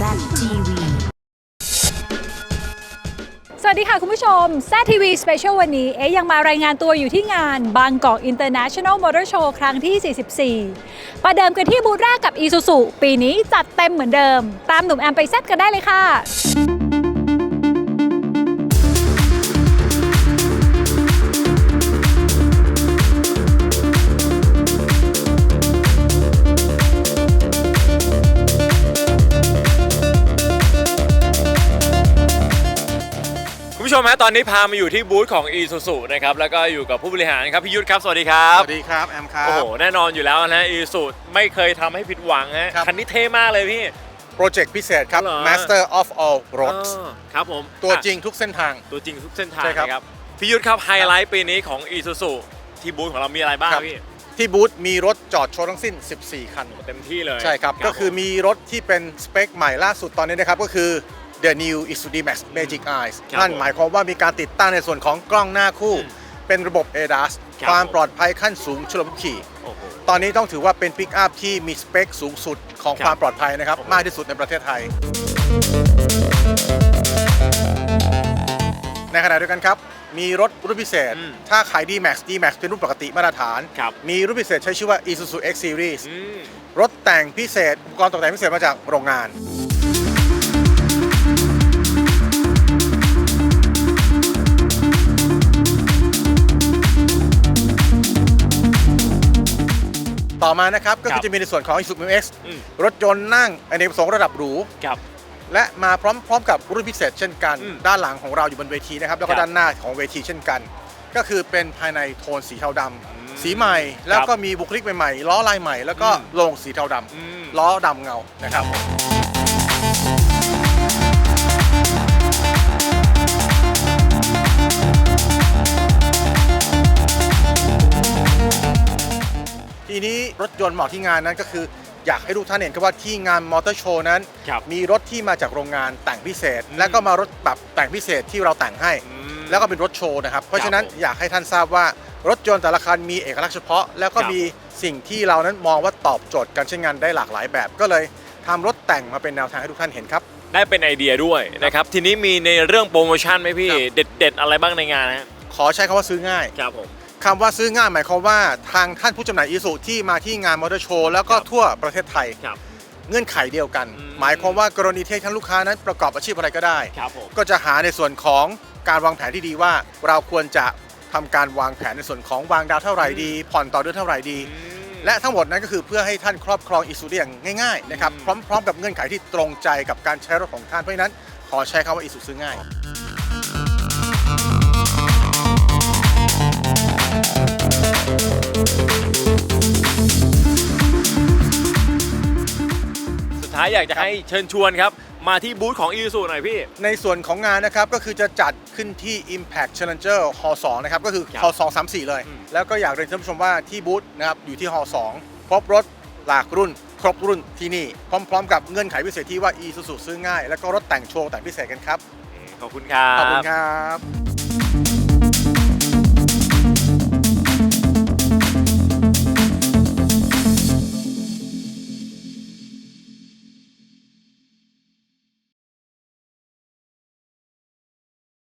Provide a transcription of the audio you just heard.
ZTV สวัสดีค่ะคุณผู้ชม z TV Special วันนี้ เอ๊ยยังมารายงานตัวอยู่ที่งานบางกอก International Motor Show ครั้งที่ 44 ประเดิมกันที่บูธแรกกับ Isuzu ปีนี้จัดเต็มเหมือนเดิม ตามหนุ่มแอมไปแซดกันได้เลยค่ะ ผู้ชมฮะตอนนี้พามาอยู่ที่บูธของ e s u s u นะครับแล้วก็อยู่กับผู้บริหารครับพี่ยุทธครับสวัสดีครับสวัสดีครับแอมครับ โอ้โหแน่นอนอยู่แล้วนะ e s u ไม่เคยทำให้ผิดหวังฮะครับ คันนี้เท่มากเลยพี่ โปรเจกต์พิเศษครับ เหรอ Master of All Roads อ๋อครับผมตัวอะจริงทุกเส้นทางตัวจริงทุกเส้นทางใช่ครับนะครับพี่ยุทธครับไฮไลท์ปีนี้ของ e s u s u ที่บูธของเรามีอะไรบ้างครับ พี่ที่บูธมีรถจอดโชว์ทั้งสิ้น 14 คัน เต็มที่เลยใช่ครับ ก็คือมีรถที่เป็นสเปคใหม่ล่าสุดตอนนี้นะครับ ก็คือ The New Isuzu D-Max Magic Eyes ครับนั่นหมายความว่ามีการติดตั้งในส่วนของกล้องหน้าคู่ อืมเป็นระบบ ADAS ครับ ความปลอดภัยขั้นสูงชุลมุนขี่ โอ้โห ตอนนี้ต้องถือว่าเป็นปิกอัพที่มีสเปคสูงสุดของครับความปลอดภัยนะครับ โอ้โห มากที่สุดในประเทศไทย ในขณะเดียวกันครับ มีรถรุ่นพิเศษ อืม ถ้าขาย D-Max D-Max เป็นรุ่นปกติมาตรฐาน ครับมีรุ่นพิเศษใช้ชื่อว่า Isuzu X Series อืมรถแต่งพิเศษ อุปกรณ์ตกแต่งพิเศษมาจากโรงงาน ต่อมานะครับก็ครัคืบอจะมีในส่วนของ Isuzu X อืมรถยนต์นั่งอเนกประสงค์ระดับหรูครับและมาพร้อมๆกับรุ่นพิเศษเช่นกันอืมด้านหลังของเราอยู่บนเวทีนะครับแล้วครัก็บด้านหน้าของเวทีเช่นกัน ก็คือเป็นภายในโทนสีเทาดำมสีใหม่แล้วก็มีบุคลิกใหม่ๆล้อลายใหม่ แล้วก็อืมโลงสีเทาดอืมำล้อดำเงานะครับ ทีนี้รถยนต์เหมาะที่งานนั้นก็คือ อยากให้ทุกท่านเห็นครับว่าที่งานมอเตอร์โชว์นั้น ครับ มีรถที่มาจากโรงงานแต่งพิเศษอืมแล้วก็มารถแบบแต่งพิเศษที่เราแต่งให้ อืม แล้วก็เป็นรถโชว์นะครับ เพราะฉะนั้นผมอยากให้ท่านทราบว่ารถยนต์แต่ละคันมีเอกลักษณ์เฉพาะ แล้วก็ครับ มีสิ่งที่เรานั้นมองว่าตอบโจทย์การใช้งานได้หลากหลายแบบ ก็เลยทำรถแต่งมาเป็นแนวทางให้ทุกท่านเห็นครับ ได้เป็นไอเดียด้วยนะครับ ทีนี้มีในเรื่องโปรโมชั่นไหมพี่ ครับ เด็ด ๆ อะไรบ้างในงานนะฮะขอใช้คำว่าซื้อง่าย ครับผม คำว่าซื้อง่ายหมายความว่าทางท่านผู้จำหน่ายอีสุที่มาที่งานมอเตอร์โชว์แล้วก็ครับทั่วประเทศไทย ครับ เงื่อนไขเดียวกัน อืม หมายความว่ากรณีที่ท่านลูกค้านั้นประกอบอาชีพอะไรก็ได้ ครับผม ก็จะหาในส่วนของการวางแผนที่ดีว่า เราควรจะทำการวางแผนในส่วนของวางดาวเท่าไหร่ดี ผ่อนต่อเดือนเท่าไหร่ดี และทั้งหมดนั้นก็คือเพื่อให้ท่านครอบครองอิสุได้อย่างง่ายๆนะครับอืม พร้อม ๆ กับเงื่อนไขที่ตรงใจกับการใช้รถของท่านเพราะฉะนั้น ขอใช้คำว่าอิสุซื้อง่าย ท้ายอยากจะให้เชิญชวนครับ มาที่บูธของ e ี u หน่อยพี่ ในส่วนของงานนะครับก็คือจะจัดขึ้นที่ Impact Challenger Hall 2นะครับก็คือครับ Hall 2 3 4 เลยอืมแล้วก็อยากเรียนท่านผู้ชมว่าที่บูธนะครับอยู่ที่ Hall 2พบรถหลากรุ่น ครบรุ่นที่นี่ พร้อม ๆ กับเงื่อนไขพิเศษที่ว่า Isuzu ซื้อง่าย แล้วก็รถแต่งโชว์แต่งพิเศษกันครับ ขอบคุณครับ ขอบคุณครับ